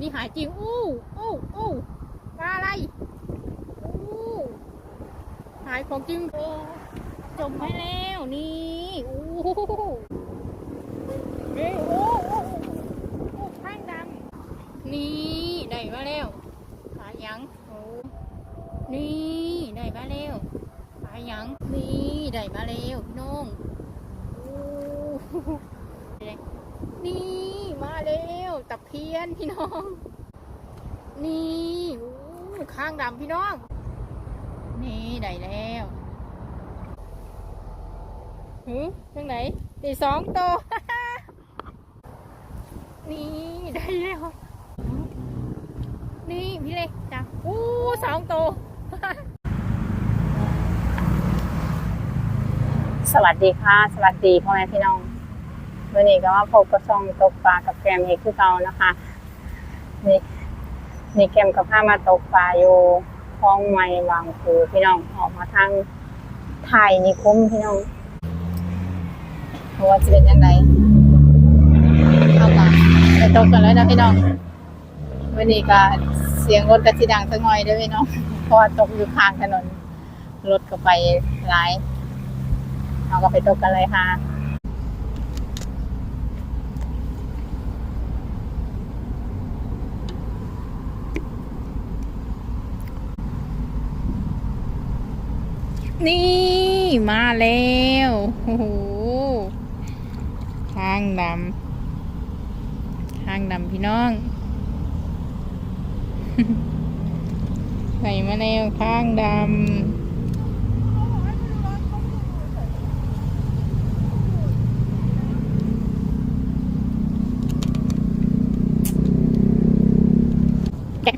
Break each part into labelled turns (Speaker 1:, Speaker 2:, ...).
Speaker 1: ที่นี่หายจริง อู้อู้อู้ปลาอะไรอู้หายของจริงโอ้จมให้แล้วนี่อู้เอ้ยโอ้โอ้โอ้ข้างดำนี่ได้มาแล้วปลาหยังโอ้นี่ได้มาแล้วปลาหยังนี่ได้มาแล้วน้องโอ้ นี่มาแล้วตะเพียนพี่น้อง นี่ข้างดำพี่น้อง นี่ได้แล้วหือทางไหนตีสองตัว นี่ได้แล้ว นี่พี่เล็กจ้ะอู้สองตัว
Speaker 2: สวัสดีค่ะ สวัสดีพ่อแม่พี่น้อง วันนี้ก็มาพบกับช่องตกปลากับแกมอีกคือเก่านะคะ นี่นี่แกมกับผ้ามาตกปลาอยู่คลองไม้วางคูพี่น้องออกมาทางไทยนิคุ้มพี่น้องเพราะว่าจะเป็นยังไงเอามาไปตกกันเลยนะพี่น้องวันนี้ก็เสียงรถกระชิดังสักหน่อยเด้วยพี่น้องเพราะว่าตกอยู่ข้างถนนรถก็ไปหลายเราก็ไปตกกันเลยค่ะ
Speaker 1: นี่มาแล้วโอ้โหข้างดำข้างดำพี่น้องใส่มาแล้วข้างดำแกะ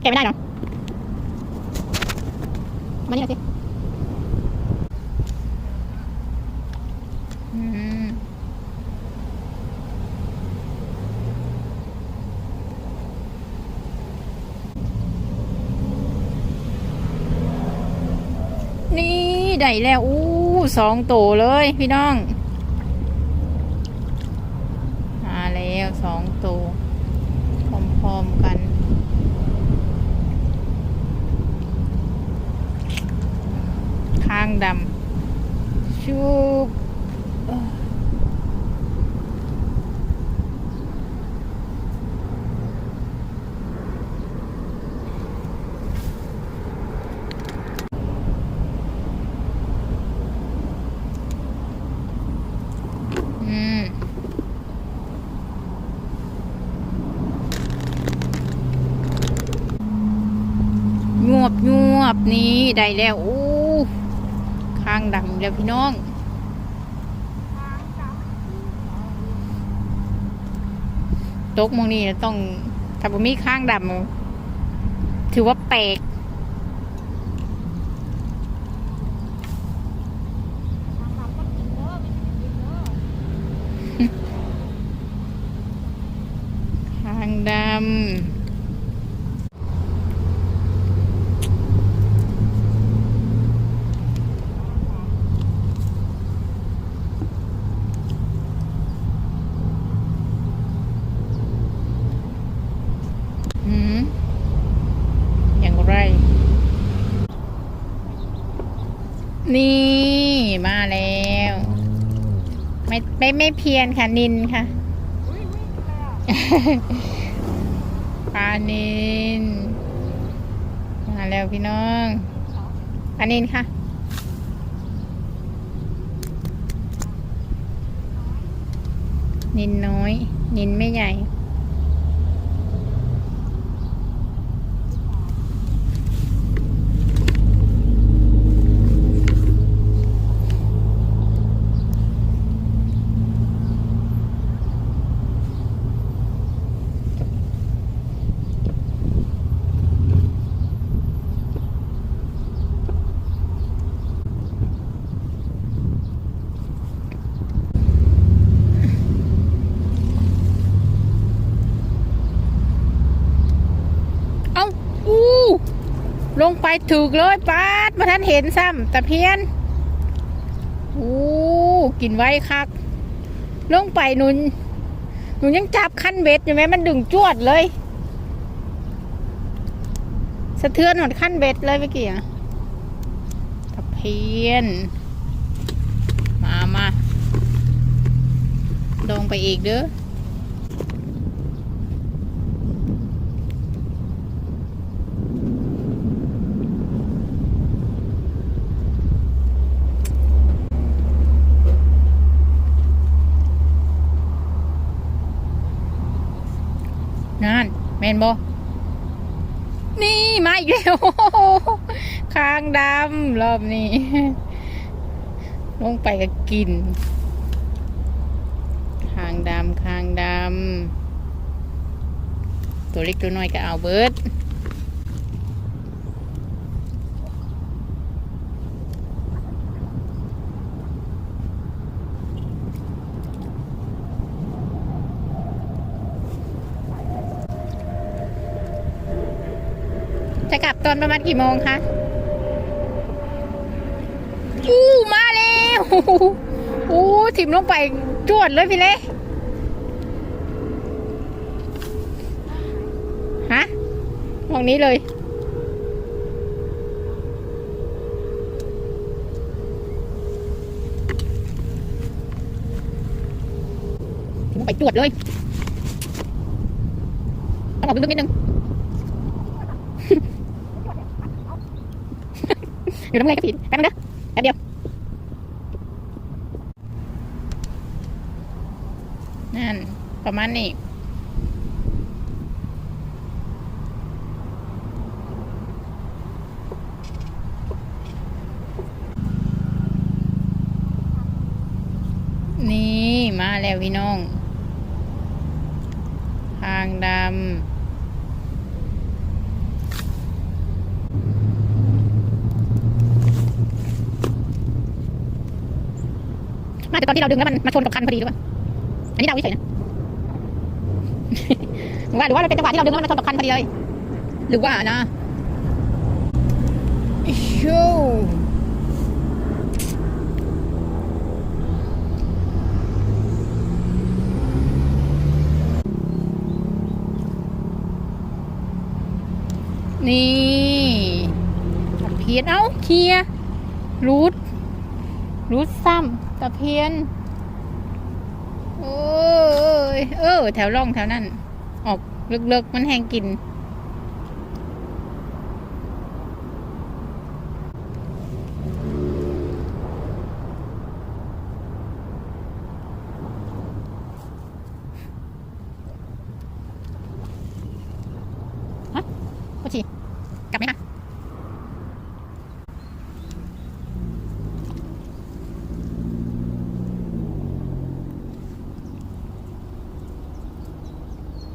Speaker 1: แกะไม่ได้เหรอมานี่หน่อยสิ อืมนี่ ได้แล้วอู้สองโตเลยพี่น้องมาแล้วสองโตพร้อมๆกันข้างดำชูบ อืม ยวบนี้ได้แล้วอู้ข้างดำแล้วพี่น้องตกมองนี้ต้องถ้าบ่มีข้างดำถือว่าแปลก ข้างดำหืมอย่างไร นี่มาแล้ว ไม่ไม่ไม่เพียนค่ะนินค่ะปลานินมาแล้วพี่น้องปลานินค่ะนินน้อย นินไม่ใหญ่ เอ้า อู้ ลงไปถูกเลยปาดมาท่านเห็นซ้ำตะเพียนโอ้กินไว้คัก ลงไปหนุนหนูยังจับคันเบ็ดอยู่ไหมมันดึงจวดเลย สะเทือนหมดขั้นเบ็ดเลยเมื่อกี้อะตะเพียน มามาลงไปอีกเด้อ นั่นแมนบอนี่มาอีกแล้วคางดำรอบนี้ ลงไปก็กินคางดำคางดำตัวเล็กตัวน้อยก็เอาเบิร์ดจะกลับต อนประมาณกี่โมงคะอู้มาแล้วอู้ถิ่มลงไปจวดเลยพี่เล่ฮะมองนี้เลยถิ่มลงไปจวดเลยต้องออกลึกๆนิดนึง อยู่ตรงไหนก็ผิดแป๊บนึงนะแป๊บเดียวนั่น ประมาณนี้นี่มาแล้วพี่น้อง ทางดำ แต่ตอนที่เราดึงแล้วมันมาชนกับคันพอดีหรือเปล่าอันนี้เดาเฉยๆนะหรือว่าหรือว่ามันเป็นจังหวะที่เราดึงแล้วมันมาชนกับคันพอดีเลย หรือว่านะชูนี่ตะเพียนเอ้าเคลียร์รูดรูดซ้ำ ตะเพียน โอ้ย เออ แถวร่องแถวนั้น ออกเลิกๆมันแห้งกิน ฮะโคชีกลับไหมคะ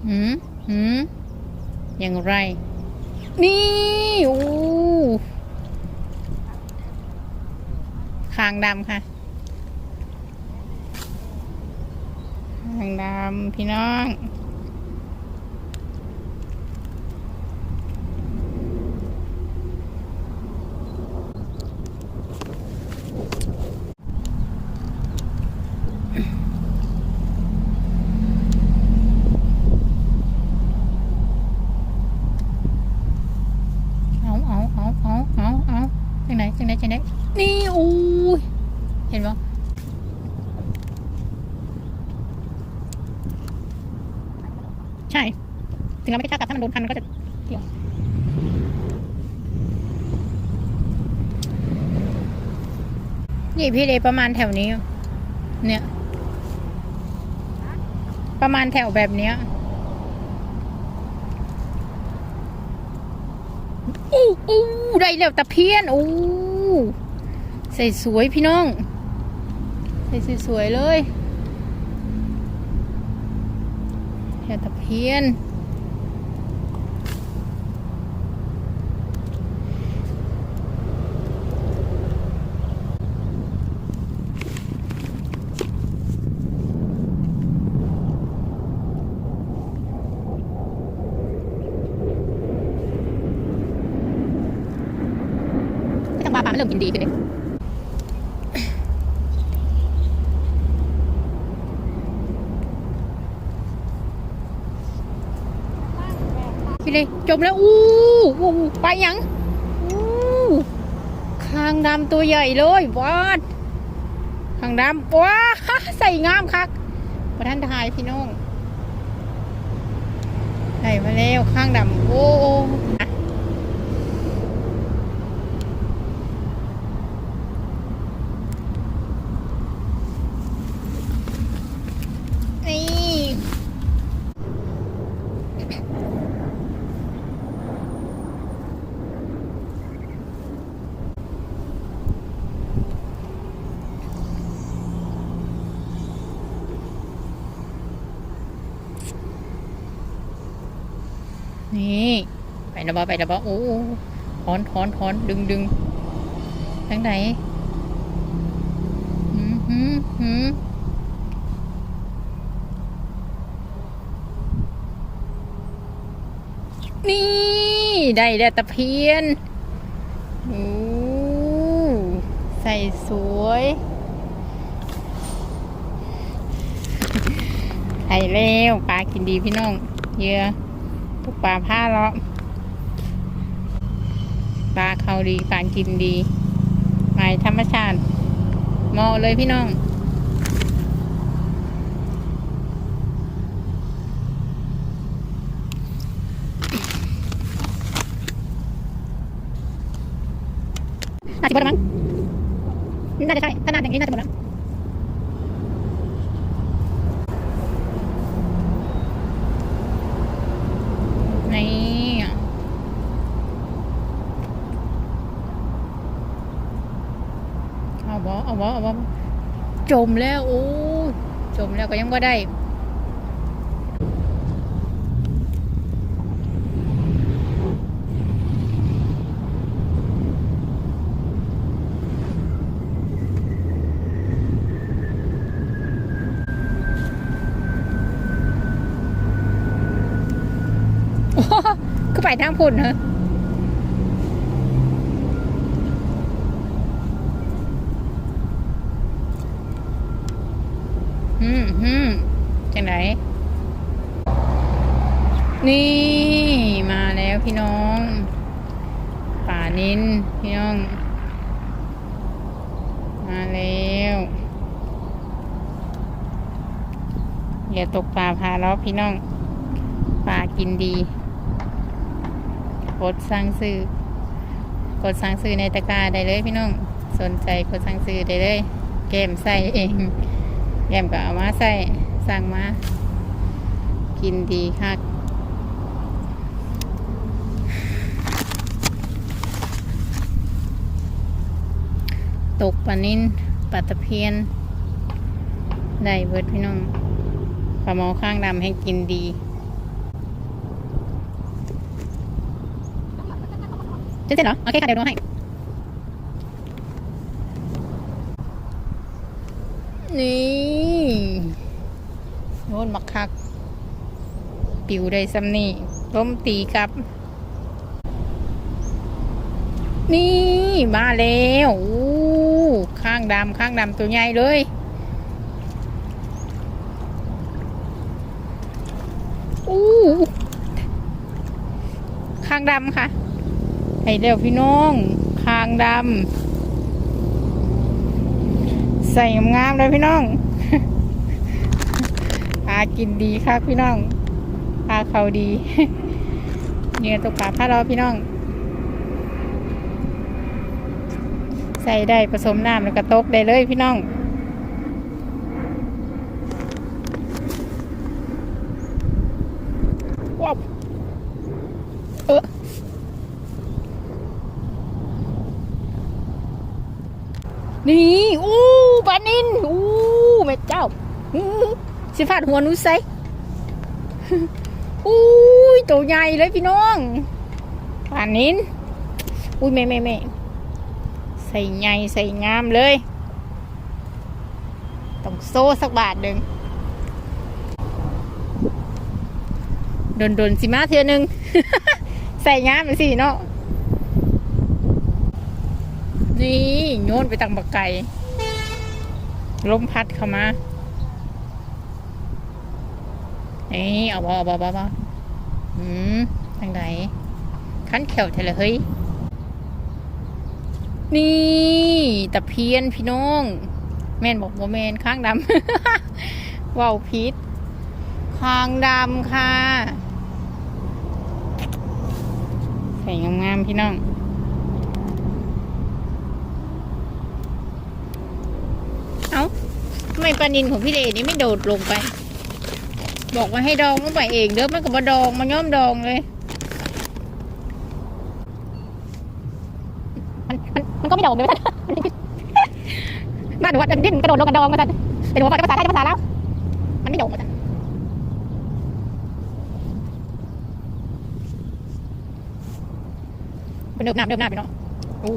Speaker 1: หืมหืมอย่างไร นี่โอ้คาง ดำค่ะหางดำพี่น้อง เอาเอาเอาเอาเอาเอาจังไหนจังไหนจังไหนนี่อู้ยเห็นปะใช่ ถึงเราไม่ได้กล้ากัดถ้ามันโดนคันมันก็จะเกี่ยวนี่ พี่เดประมาณแถวนี้ เนี่ย ประมาณแถวแบบเนี้ยอู้อู้ได้แล้วตะเพียนอู้ใส่สวยพี่น้อง ใส่สวยเลยแค่ตะเพียน ไม่ต้องปลาปลามันเริ่มกินดีขึ้นเลย พี่เลยจมแล้วอู้อู้ไปยังอู้คางดำตัวใหญ่เลยวาดคางดำว้าใส่งามคักประท่านทายพี่น้องใส่มาแล้วคางดำโอ้โอ้นี่ นี่ไปแล้วบ่ไปแล้วบ่โอ้โอ้ถอนถอนถอนดึงดึงทางไหนหืมหืมหืมนี่ ได้แล้วตะเพียนโอ้ใส่สวยไข่แล้วปลากินดีพี่น้องเยื่อ ตกปลาผ้าเลาะปลาเขาดีปลากินดีใหมายธรรมชาติมาะเลยพี่น้องน่าจะหมดแล้วมั้งน่าจะใช่ถ้านานอย่างนี้น่าจะหมดแล้ว นี่เอาบ่เอาบ่เอาบ่ จมแล้วโอ้จมแล้วก็ยังบ่ได้โอ้คือไปทางพุ่นเหรอ มอืมจังไหนนี่มาแล้วพี่น้อง ป่านินพี่น้อง มาแล้วอย่าตกปลาพาล้วพี่น้องปลากินดี กดสั่งซื้อกดสั่งซื้อในตะกร้าได้เลยพี่น้อง สนใจกดสั่งซื้อได้เลยแกมใส่เอง แกมก็เอามาใส่สั่งมา กินดีค่ะตกปลานินปลาตะเพียน ได้เบิดพี่น้องปลาหมอข้างดำให้กินดีจะเสร็จเหรอ โอเคค่ะ เดี๋ยวดูให้ นี่โน่นมักคัก ปิวได้ซ้ำนี่ล้มตีกับ นี่มาแล้วอู้ข้างดำข้างดำตัวใหญ่เลยอู้ข้างดำค่ะ ให้เร็วพี่น้องคางดำ ใส่งามๆเลยพี่น้องอากินดีค่ะพี่น้องปลาเขาดีเนื้อตกปลาผ้าเราพี่น้อง ใส่ได้ผสมน้ำแล้วก็ตกได้เลยพี่น้อง ว้าวเออ นี่อู้ปลา นินอู้แม่เจ้าสิฟาดหัวนูใส่อู้ยตัวใหญ่เลยพี่น้องปลานินอุ้ยแม่แม่แม่ใส่ใหญ่ใส่งามเลย ต้องโซ่สักบาทหนึ่งโดนโดนๆสิมาเทือหนึ่งใส่งามไปสิเนาะนี่โยนไปตังบักไก่ ลมพัดเข้ามาเอาบ่เอาบ่เอาบ่เอาบ่อืมทางไหนขันเขียวเทเลยเฮ้ย นี่ตะเพียนพี่น้อง แม่นบอกว่าแม่นข้างดำว่าวพิษข้างดำค่ะใส่งามๆพี่น้อง เอ้าทำไมปลานินของพี่เลนี่ไม่โดดลงไป บอกว่าให้ดองลงไปเองเด้อมันก็บ่ดองมันย่อมดองเลย มันมันมันก็ไม่ดองเลยบ้านหนูว่าดิ้นกระโดดลงกระดองมาสันเป็นหัวภาษาไทยภาษาแล้ว มันไม่ดองมาสันเป็นเดิมหน้าเดิมหน้าไปเนาะโอ้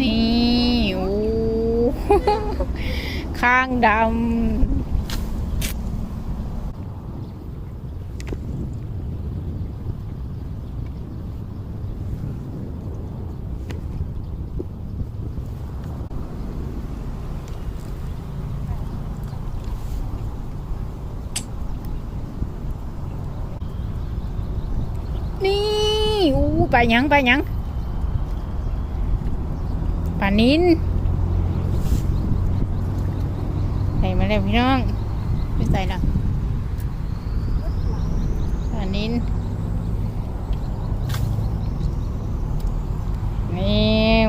Speaker 1: นี่โอ้ ข้างดำนี่อู้ปลาหยังปลาหยังปลานินใส่มา แล้วพี่น้องไม่ใส่ละานินนี่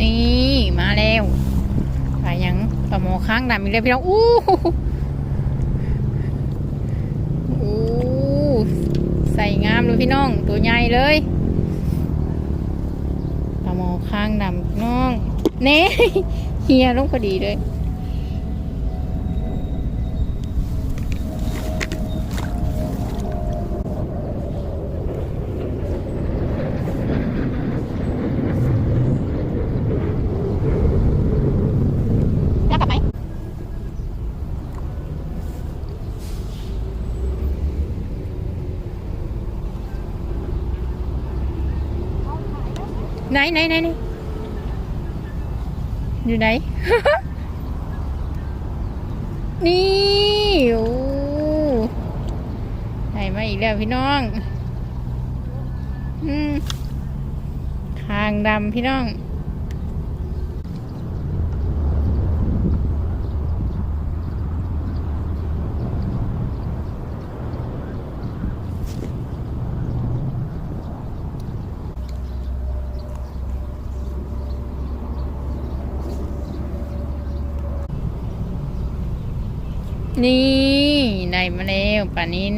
Speaker 1: นี่มาแล้วปลาหยังป น้ำอีกแล้วพี่น้องอู้หูอู้ใส่งามเลยพี่น้อง ตัวใหญ่เลยปลาหมอข้างดำน้องเน่เฮียลงพอดีเลย แล้วกลับไหม ไหนไหนไหนอยู่ไหน นี่โอ้ไหนมาอีกแล้วพี่น้อง อืมคางดำพี่น้อง นี่ได้มาแล้วปานิน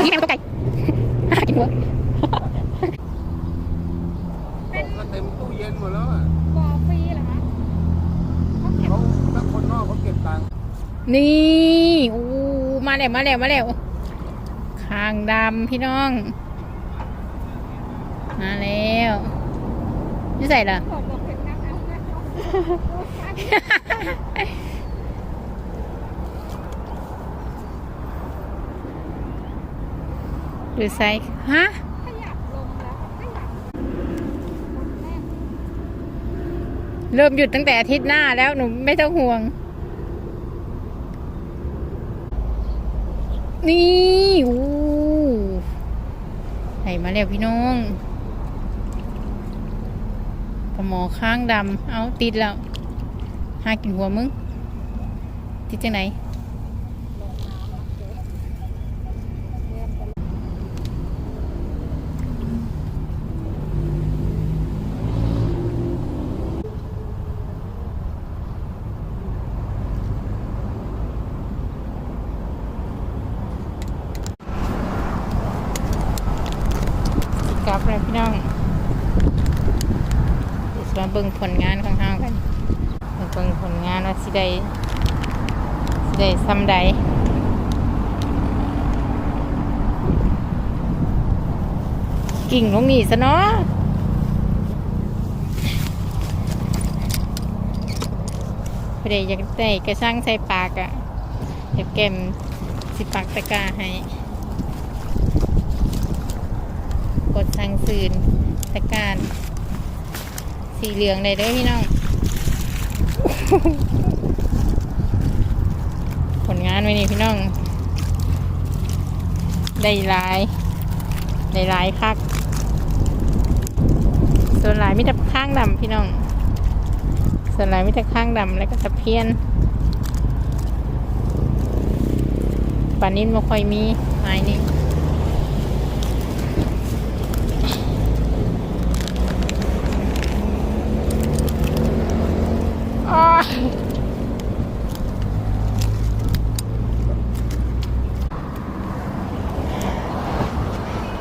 Speaker 1: นี่แม่งตัวไก่ กินหัว
Speaker 3: ของก็เต็มตู้เย็นหมดแล้วอะ
Speaker 1: บ่อฟรีเหรอคะ
Speaker 3: เขาถ้าคนนอกเขาเก็บตังค์
Speaker 1: นี่อู้มาแล้วมาแล้วมาแล้วคางดำพี่น้อง มาแล้วนี่ใส่ละ
Speaker 4: บอกบอกถึงนักเอา
Speaker 1: ดูใส่ฮะ
Speaker 4: ขยับลงแล้วขยับแม่
Speaker 1: เริ่มหยุดตั้งแต่อาทิตย์หน้าแล้วหนูไม่ต้องห่วง นี่อู้ไหนมาแล้วพี่น้องปลาหมอข้างดำเอาติดแล้วหากินหัวมึง ติดจังไหน สิกลับเลยพี่น้อง เบิ่งผลงานของเฮากันมาเบิ่งผลงานว่าสิได้สิได้ซ้ำใดกิ่งลงนี่ซะเนาะพอดีอยากได้กระช่างใส่ปากอะ่ะเดี๋ยวแกมสิปากตะกาให้กดสั่งซื้อตะการ สีเหลืองเลยเด้อพี่น้อง ผลงานไว้นี่พี่น้อง ได้ลาย ได้ลายคัก ส่วนลายมิตรข้างดำพี่น้อง ส่วนลายมิตรข้างดำแล้วก็ตะเพียนปลานิ่นไม่ค่อยมีไม้นี่ อ้าย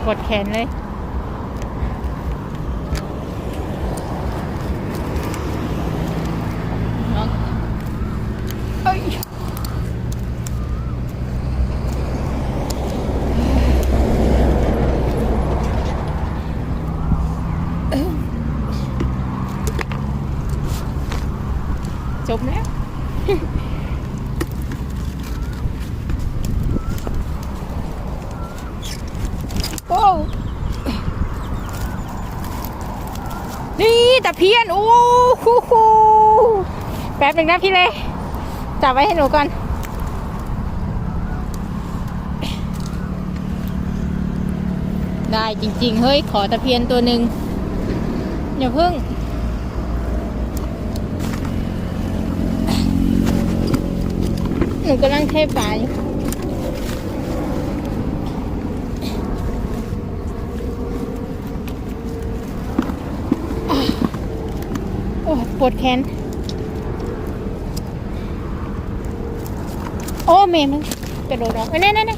Speaker 1: กดแข นเลย น้องเอ้ยจบแล้ว โอ้วนี่ ตะเพียนโอ้โหโหแป๊บหนึ่งนะพี่เลยจับไว้ให้หนูก่อน ได้จริง ๆ เฮ้ย ขอตะเพียนตัวหนึ่งอย่าพึ่ง หนูกำลังเทปลาอยู่อะโอ้ป วดแขน โอ้เมย์มันกระโดดออกไปแน่แน่แน่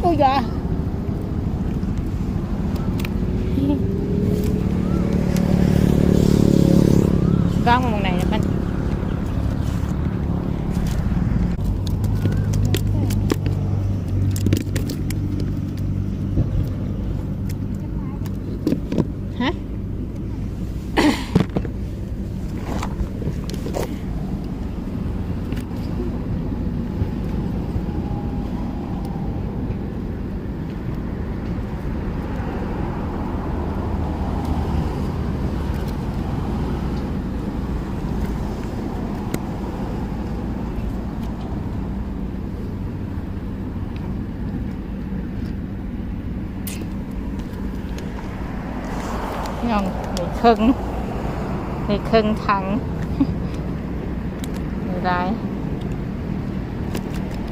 Speaker 1: โอ้ยอะวางมองไหน ครื่งในเครื่องถังไม่ได้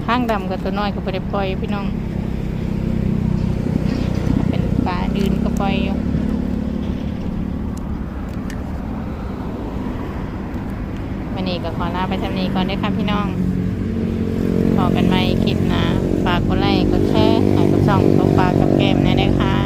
Speaker 1: ข้างดำกับตัวน้อยก็ไปได้ปล่อยพี่น้อง เป็นปลาดืนก็ปล่อยอยู่วันนี้ก็ขอลาไปทำนี้ก่อนด้วยค่ะพี่น้องพอกันไหมคลิปนะฝากกดไลค์กดแชร์ให้กับช่องตกปลากับแก้มนะนะคะ